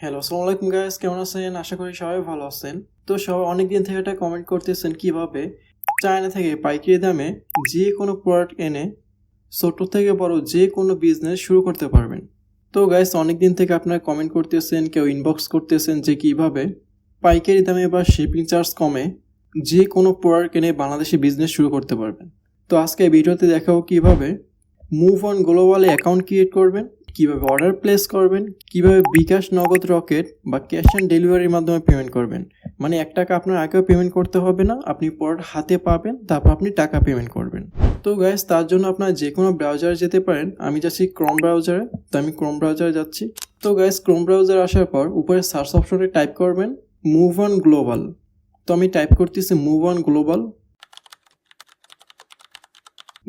Hello আসসালামু আলাইকুম guys কেমন আছেন? আশা করি সবাই ভালো আছেন। তো সবাই অনেক দিন থেকে একটা কমেন্ট করতেছেন কীভাবে চায়না থেকে পাইকারি দামে যে কোনো প্রোডাক্ট এনে ছোট থেকে বড় যে কোনো বিজনেস শুরু করতে পারবেন। তো গাইস অনেক দিন থেকে আপনারা কমেন্ট করতেছেন, কেউ ইনবক্স করতেছেন যে কীভাবে পাইকারি দামে বা শিপিং চার্জ কমে যে কোনো প্রোডাক্ট এনে বাংলাদেশে বিজনেস শুরু করতে পারবেন। তো আজকে ভিডিওতে দেখাবো কীভাবে মুভ অন গ্লোবালে অ্যাকাউন্ট ক্রিয়েট করবেন কীভাবে অর্ডার প্লেস করবেন, কীভাবে বিকাশ নগদ রকেট বা ক্যাশ অন ডেলিভারির মাধ্যমে পেমেন্ট করবেন? মানে এক টাকা আপনার আগেও পেমেন্ট করতে হবে না, আপনি প্রোডাক্ট হাতে পাবেন, তারপর আপনি টাকা পেমেন্ট করবেন। তো গ্যাস তার জন্য আপনার যে কোনো ব্রাউজারে যেতে পারেন, আমি যাচ্ছি ক্রোম ব্রাউজারে তো আমি ক্রোম ব্রাউজারে যাচ্ছি। তো গ্যাস ক্রোম ব্রাউজার আসার পর উপরে সার্চ অপশনে টাইপ করবেন মুভ অন গ্লোবাল তো আমি টাইপ করতেছি Move On Global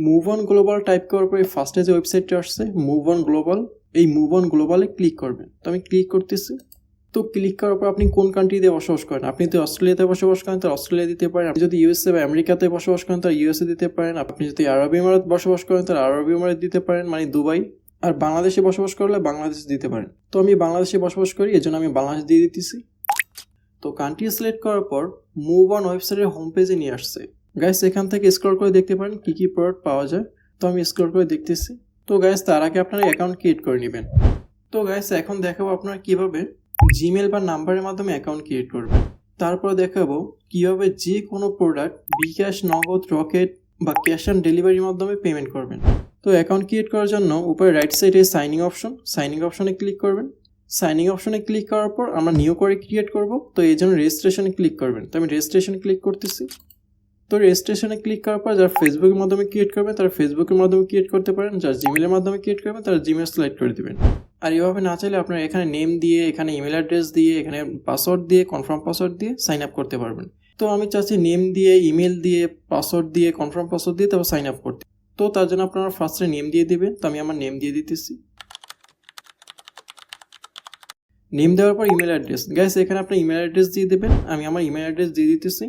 Move On Global type করার পরে ফার্স্টে যে ওয়েবসাইটটা আসছে মুভ অন গ্লোবাল এই মুভ অন গ্লোবালে ক্লিক করবেন। তো আমি ক্লিক করতেছি। তো ক্লিক করার পর আপনি কোন কান্ট্রিতে বসবাস করেন? আপনি যদি অস্ট্রেলিয়াতে বসবাস করেন, তাহলে অস্ট্রেলিয়া দিতে পারেন। আপনি যদি ইউএসএ বা আমেরিকাতে বসবাস করেন, তাহলে ইউএসএ দিতে পারেন। আপনি যদি আরব ইমারত বসবাস করেন, তাহলে আরব ইমারত দিতে পারেন মানে দুবাই। আর বাংলাদেশে বসবাস করলে বাংলাদেশ দিতে পারেন। তো আমি বাংলাদেশে বসবাস করি, এজন্য আমি বাংলাদেশ দিয়ে দিতেছি। তো কান্ট্রি সিলেক্ট করার পর মুভ অন ওয়েবসাইটের হোম পেজে নিয়ে আসছে। গাইস এখান থেকে স্ক্রল করে দেখতে পারেন কী কী প্রোডাক্ট পাওয়া যায়। তো আমি স্ক্রল করে দেখতেছি। তো গাইস তার আগে আপনারা অ্যাকাউন্ট ক্রিয়েট করে নেবেন। তো গাইস এখন দেখাবো আপনারা কীভাবে জিমেল বা নাম্বারের মাধ্যমে অ্যাকাউন্ট ক্রিয়েট করবেন। তারপর দেখাবো কীভাবে যে কোনো প্রোডাক্ট বিকাশ নগদ রকেট বা ক্যাশ অন ডেলিভারির মাধ্যমে পেমেন্ট করবেন। তো অ্যাকাউন্ট ক্রিয়েট করার জন্য উপরে রাইট সাইডে সাইনিং অপশন সাইনিং অপশনে ক্লিক করবেন। সাইনিং অপশনে ক্লিক করার পর আমরা নিউ করে ক্রিয়েট করব। তো এই জন্য রেজিস্ট্রেশনে ক্লিক করবেন। তো আমি রেজিস্ট্রেশনে ক্লিক করতেছি। তো রেজিস্ট্রেশনে ক্লিক করার পর যারা ফেসবুকের মাধ্যমে ক্রিয়েট করবে তারা ফেসবুকের মাধ্যমে ক্রিয়েট করতে পারেন, যারা জিমেলের মাধ্যমে ক্রিয়েট করবেন, তারা জিমেল সিলেক্ট করে দেবেন। আর এভাবে না চাইলে আপনারা এখানে নেম দিয়ে, এখানে ইমেল অ্যাড্রেস দিয়ে, এখানে পাসওয়ার্ড দিয়ে কনফার্ম পাসওয়ার্ড দিয়ে সাইন আপ করতে পারবেন। তো আমি চাচ্ছি নেম দিয়ে ইমেল দিয়ে পাসওয়ার্ড দিয়ে কনফার্ম পাসওয়ার্ড দিয়ে তারপর সাইন আপ করতে। তো তার জন্য আপনারা ফার্স্টে নেম দিয়ে দিবেন, তো আমি আমার নেম দিয়ে দিতেছি। নেম দেওয়ার পর ইমেল অ্যাড্রেস গ্যাস এখানে আপনার ইমেল অ্যাড্রেস দিয়ে দেবেন, আমি আমার ইমেল অ্যাড্রেস দিয়ে দিতেছি।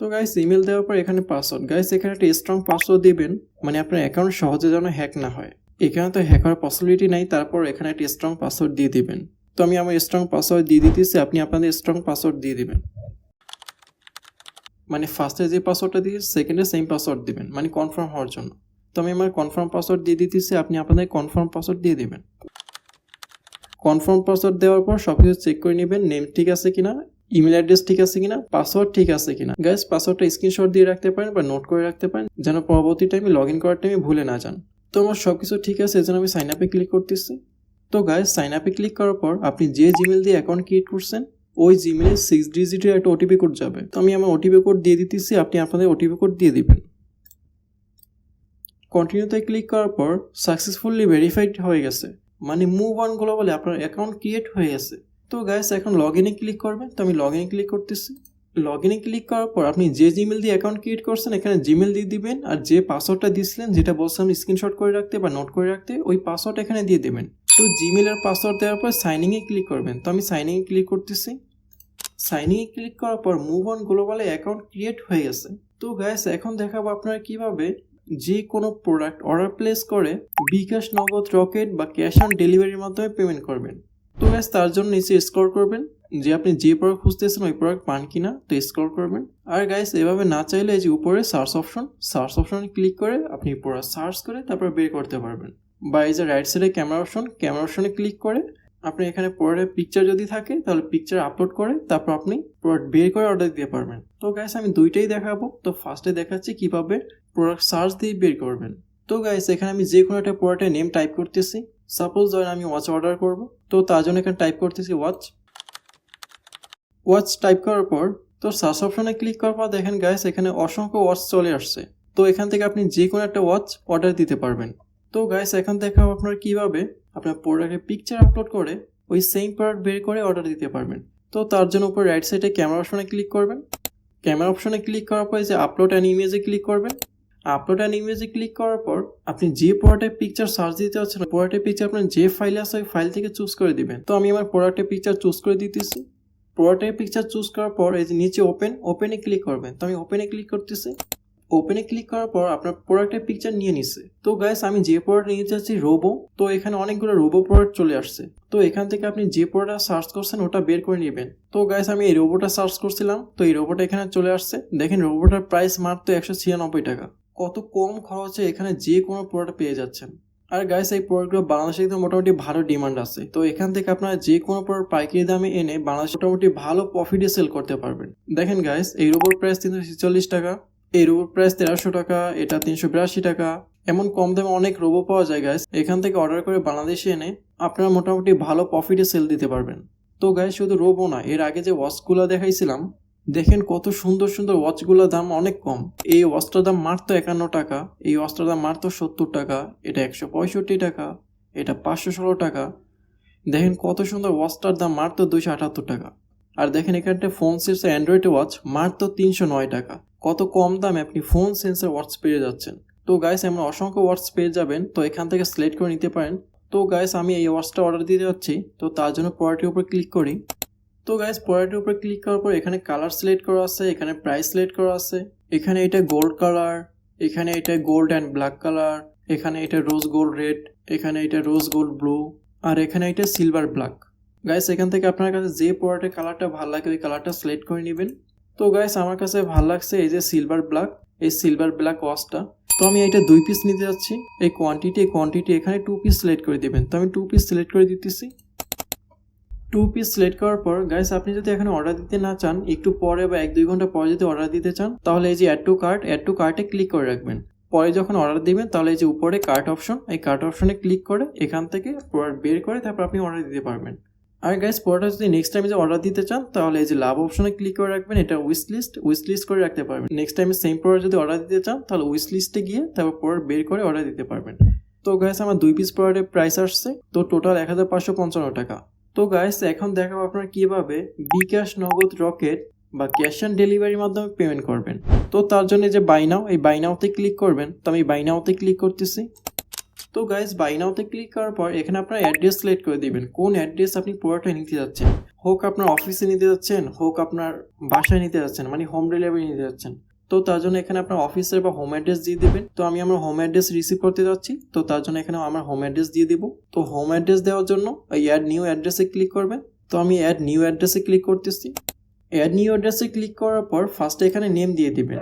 তো গাইস ইমেল দেওয়ার পর এখানে পাসওয়ার্ড গাইস এখানে একটা স্ট্রং পাসওয়ার্ড দিবেন মানে আপনার অ্যাকাউন্ট সহজে যেন হ্যাক না হয়। এখানে তো হ্যাক হওয়ার পসিবিলিটি নাই, তারপর এখানে একটা স্ট্রং পাসওয়ার্ড দিয়ে দিবেন। তো আমি আমার স্ট্রং পাসওয়ার্ড দিয়ে দিতেছি, আপনি আপনাদের স্ট্রং পাসওয়ার্ড দিয়ে দিবেন। মানে ফার্স্টে যে পাসওয়ার্ডটা দিয়ে সেকেন্ডে সেম পাসওয়ার্ড দিবেন মানে কনফার্ম হওয়ার জন্য। তো আমি আমার কনফার্ম পাসওয়ার্ড দিয়ে দিতেছি, আপনি আপনাদের কনফার্ম পাসওয়ার্ড দিয়ে দিবেন। কনফার্ম পাসওয়ার্ড দেওয়ার পর সব কিছু চেক করে নেবেন নেম ঠিক আছে কিনা ইমেল অ্যাড্রেস ঠিক আছে কিনা পাসওয়ার্ড ঠিক আছে কিনা। গ্যাস পাসওয়ার্ডটা স্ক্রিনশট দিয়ে রাখতে পারেন বা নোট করে রাখতে পারেন, যেন পরবর্তী টাইমে লগ ইন করার টাইমে ভুলে না যান। তো আমার সব কিছু ঠিক আছে, এজন্য আমি সাইন আপে ক্লিক করতেছি। তো গাইস সাইন আপে ক্লিক করার পর আপনি যে জিমেল দিয়ে অ্যাকাউন্ট ক্রিয়েট করছেন, ওই জিমেলে সিক্স ডিজিটের একটা ওটিপি কোড যাবে। তো আমি আমার ওটিপি কোড দিয়ে দিতেছি, আপনি আপনাদের ওটিপি কোড দিয়ে দিবেন। কন্টিনিউতে ক্লিক করার পর সাকসেসফুলি ভেরিফাইড হয়ে গেছে। মানে মুভ অন গ্লোবালে আপনার অ্যাকাউন্ট ক্রিয়েট হয়ে গেছে। তো গ্যাস এখন লগ ইনে ক্লিক করবেন। তো আমি লগ ইনে ক্লিক করতেছি। লগ ইনে ক্লিক করার পর আপনি যে জিমেল দিয়ে অ্যাকাউন্ট ক্রিয়েট করছেন, এখানে জিমেল দিয়ে দিবেন আর যে পাসওয়ার্ডটা দিয়েছিলেন যেটা বলছিলাম স্ক্রিনশট করে রাখতে বা নোট করে রাখতে, ওই পাসওয়ার্ড এখানে দিয়ে দেবেন। তো জিমেল আর পাসওয়ার্ড দেওয়ার পর সাইনিংয়ে ক্লিক করবেন। তো আমি সাইনিংয়ে ক্লিক করতেছি। সাইনিংয়ে ক্লিক করার পর মুভ অন গ্লোবালে অ্যাকাউন্ট ক্রিয়েট হয়ে গেছে। তো গ্যাস এখন দেখাবো আপনারা কীভাবে যে কোনো প্রোডাক্ট অর্ডার প্লেস করে বিকাশ নগদ রকেট বা ক্যাশ অন ডেলিভারির মাধ্যমে পেমেন্ট করবেন। তো গ্যাস তার জন্য নিচে স্ক্রল করবেন। যে আপনি যে প্রোডাক্ট খুঁজতেছেন, ওই প্রোডাক্ট পান কিনা, তো স্ক্রল করবেন। আর গাইস এভাবে না চাইলে এই যে উপরে সার্চ অপশন সার্চ অপশনে ক্লিক করে আপনি প্রোডাক্ট সার্চ করে তারপর বের করতে পারবেন। বা এই যে রাইট সাইডে ক্যামেরা অপশন ক্যামেরা অপশনে ক্লিক করে আপনি এখানে প্রোডাক্টের পিকচার যদি থাকে, তাহলে পিকচার আপলোড করে তারপর আপনি প্রোডাক্ট বের করে অর্ডার দিতে পারবেন। তো গাইস আমি দুইটাই দেখাবো। তো ফার্স্টে দেখাচ্ছি কীভাবে প্রোডাক্ট সার্চ দিয়ে বের করবেন। তো গাইস এখানে আমি যে কোনো একটা প্রোডাক্টের নেম টাইপ করতেছি। সাপোজ ধরেন আমি ওয়াচ অর্ডার করব। তো তার জন্য এখানে টাইপ করতেছি ওয়াচ ওয়াচ টাইপ করার পর তো সার্চ অপশনে ক্লিক করার পর দেখেন গাইস এখানে অসংখ্য ওয়াচ চলে আসছে। তো এখান থেকে আপনি যে কোনো একটা ওয়াচ অর্ডার দিতে পারবেন। তো গাইস এখান থেকে আপনার কীভাবে আপনার প্রোডাক্টের পিকচার আপলোড করে ওই সেম প্রোডাক্ট বের করে অর্ডার দিতে পারবেন। তো তার জন্য উপর রাইট সাইডে ক্যামেরা অপশনে ক্লিক করবেন। ক্যামেরা অপশনে ক্লিক করার পর যে আপলোড অ্যান্ড ইমেজে ক্লিক করবেন। আপলোড অ্যান্ড ইমেজে ক্লিক করার পর আপনি যে প্রোডাক্টের পিকচার সার্চ দিতে চাচ্ছেন প্রোডাক্টের পিকচার আপনার যে ফাইলে আছে, ওই ফাইল থেকে চুজ করে দিবেন। তো আমি আমার প্রোডাক্টের পিকচার চুজ করে দিতেছি। প্রোডাক্টের পিকচার চুজ করার পর এই যে নিচে ওপেন ওপেনে ক্লিক করবেন। তো আমি ওপেনে ক্লিক করতেছি। ওপেনে ক্লিক করার পর আপনার প্রোডাক্টের পিকচার নিয়ে নিছে। তো গাইস আমি যে প্রোডাক্ট নিয়ে যাচ্ছি রোবো তো এখানে অনেকগুলো রোবো প্রোডাক্ট চলে আসছে। তো এখান থেকে আপনি যে প্রোডাক্ট সার্চ করছেন, ওটা বের করে নেবেন। তো গাইস আমি এই রোবোটা সার্চ করছিলাম। তো এই রোবোটা এখানে চলে আসছে। দেখেন রোবোটার প্রাইস মাত্র একশো ছিয়ানব্বই টাকা। কত কম খরচে এখানে যে কোনো প্রোডাক্ট পেয়ে যাচ্ছেন। আর গাইস এই প্রোডাক্টগুলো বাংলাদেশে কিন্তু মোটামুটি ভালো ডিমান্ড আছে। তো এখান থেকে আপনারা যে কোনো প্রোডাক্ট পাইকারি দামে এনে বাংলাদেশে মোটামুটি ভালো প্রফিটে সেল করতে পারবেন। দেখেন গাইস এই রোবট প্রাইস তিনশো ছেচল্লিশ টাকা, এই রোবট প্রাইস তেরোশো টাকা, এটা তিনশো বিরাশি টাকা। এমন কম দামে অনেক রোবো পাওয়া যায় গাইস এখান থেকে অর্ডার করে বাংলাদেশে এনে আপনারা মোটামুটি ভালো প্রফিটে সেল দিতে পারবেন। তো গাইস শুধু রোবো না, এর আগে যে ওয়াচগুলো দেখাইছিলাম দেখেন কত সুন্দর সুন্দর ওয়াচগুলোর দাম অনেক কম। এই ওয়াচটার দাম মাত্র একান্ন টাকা, এই ওয়াচটার দাম মাত্র সত্তর টাকা, এটা একশো পঁয়ষট্টি টাকা, এটা পাঁচশো ষোলো টাকা। দেখেন কত সুন্দর ওয়াচটার দাম মাত্র দুইশো আটাত্তর টাকা। আর দেখেন এখানটা ফোন সেন্সার অ্যান্ড্রয়েড ওয়াচ মাত্র তিনশো নয় টাকা। কত কম দামে আপনি ফোন সেন্সার ওয়াচ পেয়ে যাচ্ছেন। তো গাইস এমন অসংখ্য ওয়াচ পেয়ে যাবেন, তো এখান থেকে সিলেক্ট করে নিতে পারেন। তো গাইস আমি এই ওয়াচটা অর্ডার দিতে যাচ্ছি, তো তার জন্য পরেরটির উপর ক্লিক করি। তো গাইস পরেরটির উপর ক্লিক করার পর এখানে কালার সিলেক্ট করা আছে, এখানে প্রাইস সিলেক্ট করা আছে। এখানে এটা গোল্ড কালার এখানে এটা গোল্ড অ্যান্ড ব্ল্যাক কালার এখানে এটা রোজ গোল্ড রেড এখানে এটা রোজ গোল্ড ব্লু আর এখানে এটা সিলভার ব্ল্যাক গাইস এখান থেকে আপনার কাছে যে প্রোডাক্টের কালারটা ভালো লাগে, ওই কালারটা সিলেক্ট করে নেবেন। তো গাইস আমার কাছে ভালো লাগছে এই যে সিলভার ব্ল্যাক এই সিলভার ব্ল্যাক ওয়াচটা তো আমি এটা দুই পিস নিতে যাচ্ছি। এই কোয়ান্টিটি এই কোয়ান্টিটি এখানে টু পিস সিলেক্ট করে দিবেন। তো আমি টু পিস সিলেক্ট করে দিতেছি। টু পিস সিলেক্ট করার পর গাইস আপনি যদি এখানে অর্ডার দিতে না চান, একটু পরে বা এক দুই ঘণ্টা পরে যদি অর্ডার দিতে চান, তাহলে এই যে add to cart add to কার্টে ক্লিক করে রাখবেন। পরে যখন অর্ডার দিবেন, তাহলে এই যে উপরে কার্ট অপশন এই কার্ট অপশনে ক্লিক করে এখান থেকে প্রোডাক্ট বের করে তারপর আপনি অর্ডার দিতে পারবেন। আর গাইস প্রোডাক্ট যদি নেক্সট টাইমে যে অর্ডার দিতে চান, তাহলে এই যে লাভ অপশনে ক্লিক করে রাখবেন, এটা উইশ লিস্ট উইশ লিস্ট করে রাখতে পারবেন। নেক্সট টাইমে সেম প্রোডাক্ট যদি অর্ডার দিতে চান, তাহলে উইশ লিস্টে গিয়ে তারপর প্রোডাক্ট বের করে অর্ডার দিতে পারবেন। তো গাইস আমার দুই পিস প্রোডাক্টের প্রাইস আসছে, তো টোটাল এক হাজার পাঁচশো পঞ্চান্ন টাকা। তো গাইস এখন দেখাবো আপনার কীভাবে বিকাশ নগদ রকেট বা ক্যাশ অন ডেলিভারির মাধ্যমে পেমেন্ট করবেন। তো তার জন্য যে বাইনাও এই বাইনাওতে ক্লিক করবেন। তো আমি বাইনাওতে ক্লিক করতেছি। তো গাইস বাইনাওতে ক্লিক করার পর এখানে আপনার অ্যাড্রেস সিলেক্ট করে দিবেন। কোন অ্যাড্রেস আপনি পুরোটা নিতে যাচ্ছেন? হোক আপনার অফিসে নিতে যাচ্ছেন, হোক আপনার বাসায় নিতে যাচ্ছেন মানে হোম ডেলিভারি নিতে যাচ্ছেন। তো তার জন্য এখানে আপনার অফিসের বা হোম অ্যাড্রেস দিয়ে দেবেন। তো আমি আমার হোম অ্যাড্রেস রিসিভ করতে যাচ্ছি। তো তার জন্য এখানে আমার হোম অ্যাড্রেস দিয়ে দিব। তো হোম অ্যাড্রেস দেওয়ার জন্য এই অ্যাড নিউ অ্যাড্রেসে ক্লিক করবেন। তো আমি অ্যাড নিউ অ্যাড্রেসে ক্লিক করতেছি। অ্যাড নিউ অ্যাড্রেসে ক্লিক করার পর ফার্স্টে এখানে নেম দিয়ে দিবেন।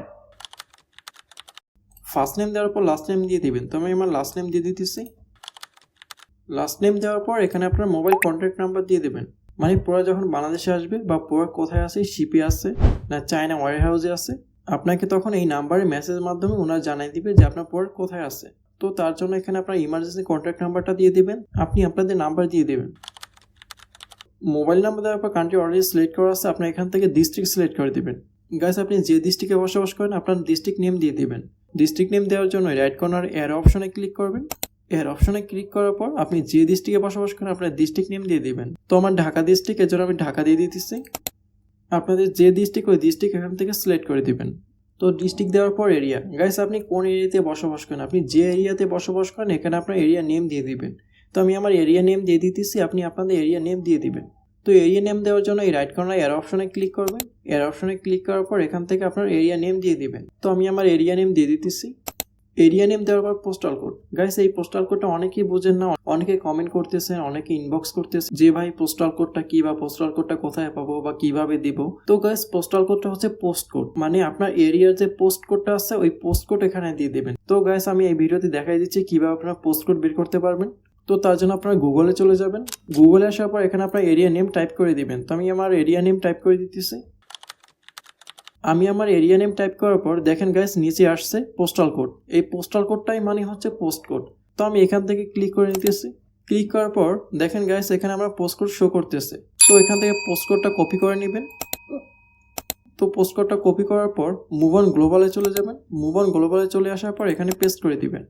ফার্স্ট নেম দেওয়ার পর লাস্ট নেম দিয়ে দিবেন। তো আমি আমার লাস্ট নেম দিয়ে দিতেছি। লাস্ট নেম দেওয়ার পর এখানে আপনার মোবাইল কন্ট্যাক্ট নাম্বার দিয়ে দেবেন। মানে পরে যখন বাংলাদেশে আসবে বা পরে কোথায় আছে শিপে আছে, না চায়না ওয়ার হাউসে আছে আপনাকে তখন এই নাম্বারে মেসেজের মাধ্যমে ওনারা জানাই দিবে যে আপনার পর কোথায় আছে। তো তার জন্য এখানে আপনার ইমার্জেন্সি কন্ট্যাক্ট নাম্বারটা দিয়ে দেবেন। আপনি আপনাদের নাম্বার দিয়ে দেবেন। মোবাইল নাম্বার দেওয়ার পর কান্ট্রি অলরেডি সিলেক্ট করা আছে, আপনি এখান থেকে ডিস্ট্রিক্ট সিলেক্ট করে দেবেন। গাইস আপনি যে ডিস্ট্রিক্টে বসবাস করেন, আপনার ডিস্ট্রিক্ট নেম দিয়ে দিবেন। ডিস্ট্রিক্ট নেম দেওয়ার জন্য রাইট কর্নার এর অপশনে ক্লিক করবেন। এর অপশনে ক্লিক করার পর আপনি যে ডিস্ট্রিক্টে বসবাস করেন, আপনার ডিস্ট্রিক্ট নেম দিয়ে দিবেন। তো আমার ঢাকা ডিস্ট্রিক্ট এর জন্য আমি ঢাকা দিয়ে দিতেছি। আপনাদের যে ডিস্ট্রিক্ট, ওই ডিস্ট্রিক্ট এখান থেকে সিলেক্ট করে দিবেন। তো ডিস্ট্রিক্ট দেওয়ার পর এরিয়া। গাইস, আপনি কোন এরিয়াতে বসবাস করেন? আপনি যে এরিয়াতে বসবাস করেন, এখানে আপনার এরিয়া নেম দিয়ে দিবেন। তো আমি আমার এরিয়া নেম দিয়ে দিতেছি, আপনি আপনাদের এরিয়া নেম দিয়ে দিবেন। তো এরিয়া নেম দেওয়ার জন্য এই রাইট কর্নার এর অপশনে ক্লিক করবেন। এর অপশনে ক্লিক করার পর এখান থেকে আপনার এরিয়া নেম দিয়ে দিবেন। তো আমি আমার এরিয়া নেম দিয়ে দিতেছি। এরিয়া নেম দেওয়ার পর পোস্টাল কোড গাইস এই পোস্টাল কোডটা অনেকেই বোঝেন না। অনেকে কমেন্ট করতেছে অনেকে ইনবক্স করতেছে যে, ভাই পোস্টাল কোডটা কি বা পোস্টাল কোডটা কোথায় পাবো বা কীভাবে দিব? তো গাইস পোস্টাল কোডটা হচ্ছে পোস্ট কোড মানে আপনার এরিয়ার যে পোস্ট কোডটা আছে, ওই পোস্ট কোড এখানে দিয়ে দেবেন। তো গাইস আমি এই ভিডিওতে দেখাই দিচ্ছি কীভাবে আপনার পোস্ট কোড বের করতে পারবেন। তো তার জন্য আপনারা গুগলে চলে যাবেন। গুগলে আসার পর এখানে আপনার এরিয়া নেম টাইপ করে দিবেন। তো আমি আমার এরিয়া নেম টাইপ করে দিতেছি। আমি আমার এরিয়া নেম টাইপ করার পর দেখেন গাইস নিচে আসছে পোস্টাল কোড এই পোস্টাল কোডটাই মানে হচ্ছে পোস্ট কোড তো আমি এখান থেকে ক্লিক করে নিতেছি। ক্লিক করার পর দেখেন গাইস এখানে আমার পোস্ট কোড শো করতেছে। তো এখান থেকে পোস্ট কোডটা কপি করে নেবেন। তো পোস্ট কোডটা কপি করার পর মুভ অন গ্লোবালে চলে যাবেন। মুভ অন গ্লোবালে চলে আসার পর এখানে পেস্ট করে দিবেন।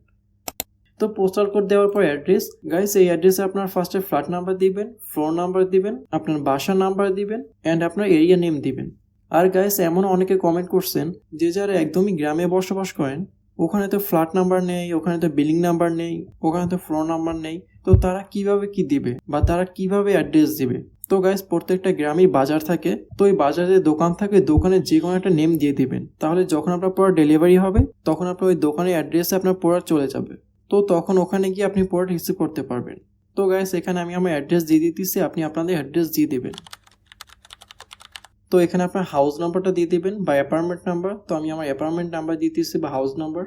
তো পোস্টাল কোড দেওয়ার পর অ্যাড্রেস গাইস এই অ্যাড্রেসে আপনার ফার্স্টে ফ্ল্যাট নাম্বার দিবেন ফ্লোর নাম্বার দিবেন, আপনার বাসা নাম্বার দিবেন অ্যান্ড আপনার এরিয়া নেম দিবেন। আর গাইস এমন অনেকে কমেন্ট করছেন যে যারা একদমই গ্রামে বসবাস করেন, ওখানে তো ফ্ল্যাট নাম্বার নেই, ওখানে তো বিলিং নাম্বার নেই, ওখানে তো ফ্লোর নাম্বার নেই, তো তারা কীভাবে কি দিবে বা তারা কীভাবে অ্যাড্রেস দিবে? তো গাইস প্রত্যেকটা গ্রামেই বাজার থাকে, তো ওই বাজারে দোকান থাকে, দোকানে যে কোনো একটা নেম দিয়ে দিবেন। তাহলে যখন আপনার প্রোডাক্ট ডেলিভারি হবে, তখন আপনার ওই দোকানের অ্যাড্রেসে আপনার প্রোডাক্ট চলে যাবে। তো তখন ওখানে গিয়ে আপনি প্রোডাক্ট রিসিভ করতে পারবেন। তো গাইস এখানে আমি আমার অ্যাড্রেস দিয়ে দিতেছি, আপনি আপনাদের অ্যাড্রেস দিয়ে দিবেন। তো এখানে আপনার হাউস নাম্বারটা দিয়ে দিবেন বা অ্যাপার্টমেন্ট নাম্বার তো আমি আমার অ্যাপার্টমেন্ট নাম্বার দিতেছি বা হাউস নাম্বার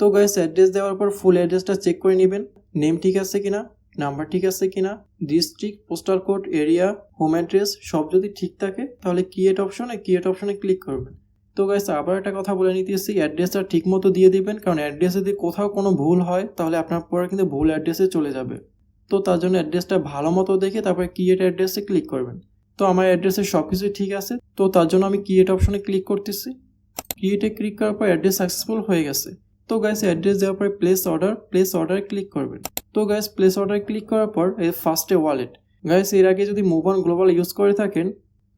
তো গাইস অ্যাড্রেস দেওয়ার পর ফুল অ্যাড্রেসটা চেক করে নেবেন। নেম ঠিক আছে কিনা নাম্বার ঠিক আছে কিনা district postal code area home address সব যদি ঠিক থাকে, তাহলে ক্রিয়েট অপশনে ক্রিয়েট অপশনে ক্লিক করবেন। তো গাইস আবার একটা কথা বলে নিতেছি অ্যাড্রেসটা ঠিক মতো দিয়ে দিবেন, কারণ অ্যাড্রেস যদি কোথাও কোনো ভুল হয়, তাহলে আপনার পরে কিন্তু ভুল অ্যাড্রেসে চলে যাবে। তো তার জন্য অ্যাড্রেসটা ভালো মতো দেখে তারপরে ক্রিয়েট অ্যাড্রেসে ক্লিক করবেন। তো আমার অ্যাড্রেসে সব কিছুই ঠিক আছে, তো তার জন্য আমি ক্রিয়েট অপশনে ক্লিক করতেছি। ক্রিয়েটে ক্লিক করার পর অ্যাড্রেস সাকসেসফুল হয়ে গেছে। তো গাইস অ্যাড্রেস দেওয়ার পরে place order place order click করবেন। তো গাইস প্লেস অর্ডার ক্লিক করার পর এই ফার্স্টে ওয়ালেট গাইস এর আগে যদি মোবাইল গ্লোবাল ইউজ করে থাকেন,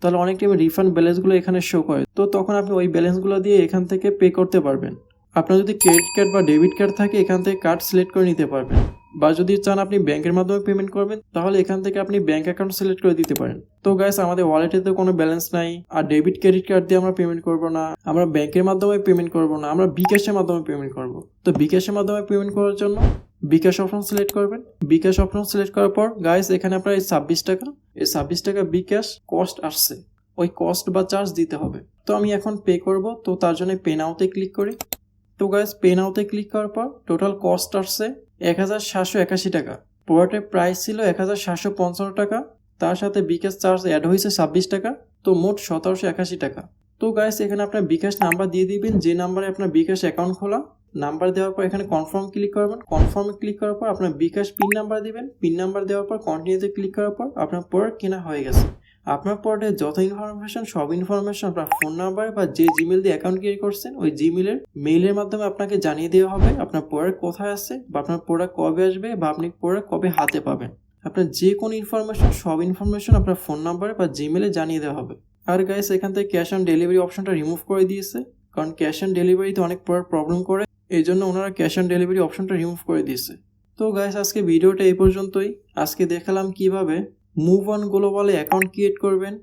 তাহলে অনেক টাইমে রিফান্ড ব্যালেন্সগুলো এখানে শো করে। তো তখন আপনি ওই ব্যালেন্সগুলো দিয়ে এখান থেকে পে করতে পারবেন। আপনার যদি ক্রেডিট কার্ড বা ডেবিট কার্ড থাকে, এখান থেকে কার্ড সিলেক্ট করে নিতে পারবেন। বা যদি চান আপনি ব্যাংকের মাধ্যমে পেমেন্ট করবেন, তাহলে এখান থেকে আপনি ব্যাংক অ্যাকাউন্ট সিলেক্ট করে দিতে পারেন। তো গাইস আমাদের ওয়ালেটে তো কোনো ব্যালেন্স নাই, আর ডেবিট ক্রেডিট কার্ড দিয়ে আমরা পেমেন্ট করব না, আমরা ব্যাংকের মাধ্যমে পেমেন্ট করব না, আমরা বিকাশের মাধ্যমে পেমেন্ট করব। তো বিকাশের মাধ্যমে পেমেন্ট করার জন্য বিকাশ অপশন সিলেক্ট করবেন। বিকাশ অপশন সিলেক্ট করার পর গাইস এখানে আপনার এই ছাব্বিশ টাকা, এই ছাব্বিশ টাকা বিকাশ কস্ট আসছে। ওই কস্ট বা চার্জ দিতে হবে। তো আমি এখন পে করব, তো তার জন্য পে নাওতে ক্লিক করি। তো গাইস পে নাওতে ক্লিক করার পর টোটাল কস্ট আসছে এক হাজার সাতশো একাশি টাকা। প্রোডাক্টের প্রাইস ছিল এক হাজার সাতশো পঞ্চান্ন টাকা। তার সাথে বিকাশ চার্জ অ্যাড হয়েছে ছাব্বিশ টাকা। তো মোট সতেরোশো একাশি টাকা। তো গাইস এখানে আপনার বিকাশ নাম্বার দিয়ে দিবেন। যে নাম্বারে আপনার বিকাশ অ্যাকাউন্ট খোলা নাম্বার দেওয়ার পর এখানে কনফার্ম ক্লিক করবেন। কনফার্মে ক্লিক করার পর আপনার বিকাশ পিন নাম্বার দিবেন। পিন নাম্বার দেওয়ার পর কন্টিনিউতে ক্লিক করার পর আপনার প্রোডাক্ট কেনা হয়ে গেছে। আপনার প্রোডাক্টের যত ইনফরমেশন সব ইনফরমেশন আপনার ফোন নাম্বার বা যে জিমেল দিয়ে অ্যাকাউন্ট ক্রিয়েট করছেন, ওই জিমেলের মেইলের মাধ্যমে আপনাকে জানিয়ে দেওয়া হবে আপনার প্রোডাক্ট কোথায় আছে বা আপনার প্রোডাক্ট কবে আসবে বা আপনি প্রোডাক্ট কবে হাতে পাবেন। আপনার যে কোনো ইনফরমেশন সব ইনফরমেশন আপনার ফোন নাম্বারে বা জিমেলে জানিয়ে দেওয়া হবে। আর গাইস এখান থেকে ক্যাশ অন ডেলিভারি অপশনটা রিমুভ করে দিয়েছে, কারণ ক্যাশ অন ডেলিভারিতে অনেক প্রোডাক্ট প্রবলেম করে, এই জন্য ওনারা ক্যাশ অন ডেলিভারি অপশনটা রিমুভ করে দিয়েছে। তো গাইস আজকে ভিডিওটা এই পর্যন্তই। আজকে দেখালাম কীভাবে মুভ অন গ্লোবালে অ্যাকাউন্ট ক্রিয়েট করবেন,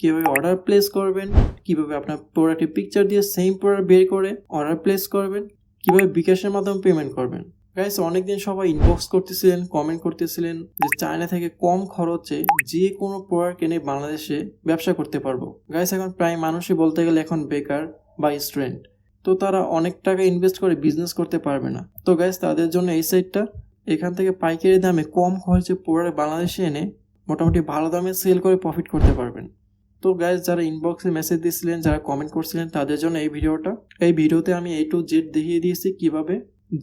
কীভাবে অর্ডার প্লেস করবেন, কীভাবে আপনার প্রোডাক্টের পিকচার দিয়ে সেম প্রোডাক্ট বের করে অর্ডার প্লেস করবেন, কীভাবে বিকাশের মাধ্যমে পেমেন্ট করবেন। গাইস অনেকদিন সবাই ইনবক্স করতেছিলেন কমেন্ট করতেছিলেন যে চায়না থেকে কম খরচে যে কোনো প্রোডাক্ট এনে বাংলাদেশে ব্যবসা করতে পারব। গাইস এখন প্রায় মানুষই বলতে গেলে এখন বেকার বা স্টুডেন্ট তো তারা অনেক টাকা ইনভেস্ট করে বিজনেস করতে পারবে না। তো গাইস তাদের জন্য এই সাইটটা এখান থেকে পাইকারি দামে কম খরচে প্রোডাক্ট বাংলাদেশে এনে মোটামুটি ভালো দামে সেল করে প্রফিট করতে পারবেন। তো গাইজ যারা ইনবক্সে মেসেজ দিয়েছিলেন, যারা কমেন্ট করছিলেন, তাদের জন্য এই ভিডিওটা। এই ভিডিওতে আমি এ টু জেড দেখিয়ে দিয়েছি কীভাবে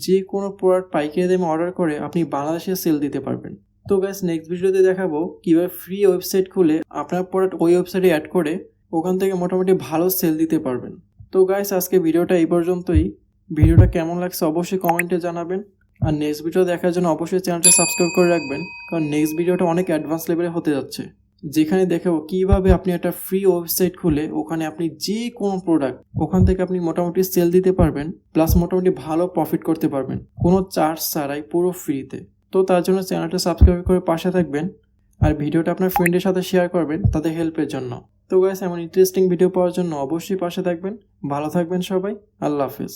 যে কোনো প্রোডাক্ট পাইকারি দামে অর্ডার করে আপনি বাংলাদেশে সেল দিতে পারবেন। তো গাইজ নেক্সট ভিডিওতে দেখাবো কীভাবে ফ্রি ওয়েবসাইট খুলে আপনার প্রোডাক্ট ওই ওয়েবসাইটে অ্যাড করে ওখান থেকে মোটামুটি ভালো সেল দিতে পারবেন। তো গাইজ আজকে ভিডিওটা এই পর্যন্তই। ভিডিওটা কেমন লাগছে অবশ্যই কমেন্টে জানাবেন। আর নেক্সট ভিডিও দেখার জন্য অবশ্যই চ্যানেলটা সাবস্ক্রাইব করে রাখবেন, কারণ নেক্সট ভিডিওটা অনেক অ্যাডভান্স লেভেলে হতে যাচ্ছে। যেখানে দেখাবো কীভাবে আপনি একটা ফ্রি ওয়েবসাইট খুলে ওখানে আপনি যে কোনো প্রোডাক্ট ওখান থেকে আপনি মোটামুটি সেল দিতে পারবেন প্লাস মোটামুটি ভালো প্রফিট করতে পারবেন। কোনো চার্জ ছাড়াই পুরো ফ্রিতে তো তার জন্য চ্যানেলটা সাবস্ক্রাইব করে পাশে থাকবেন, আর ভিডিওটা আপনার ফ্রেন্ডের সাথে শেয়ার করবেন তাদের হেল্পের জন্য। তো গাইস এমন ইন্টারেস্টিং ভিডিও পাওয়ার জন্য অবশ্যই পাশে থাকবেন। ভালো থাকবেন সবাই। আল্লাহ হাফিজ।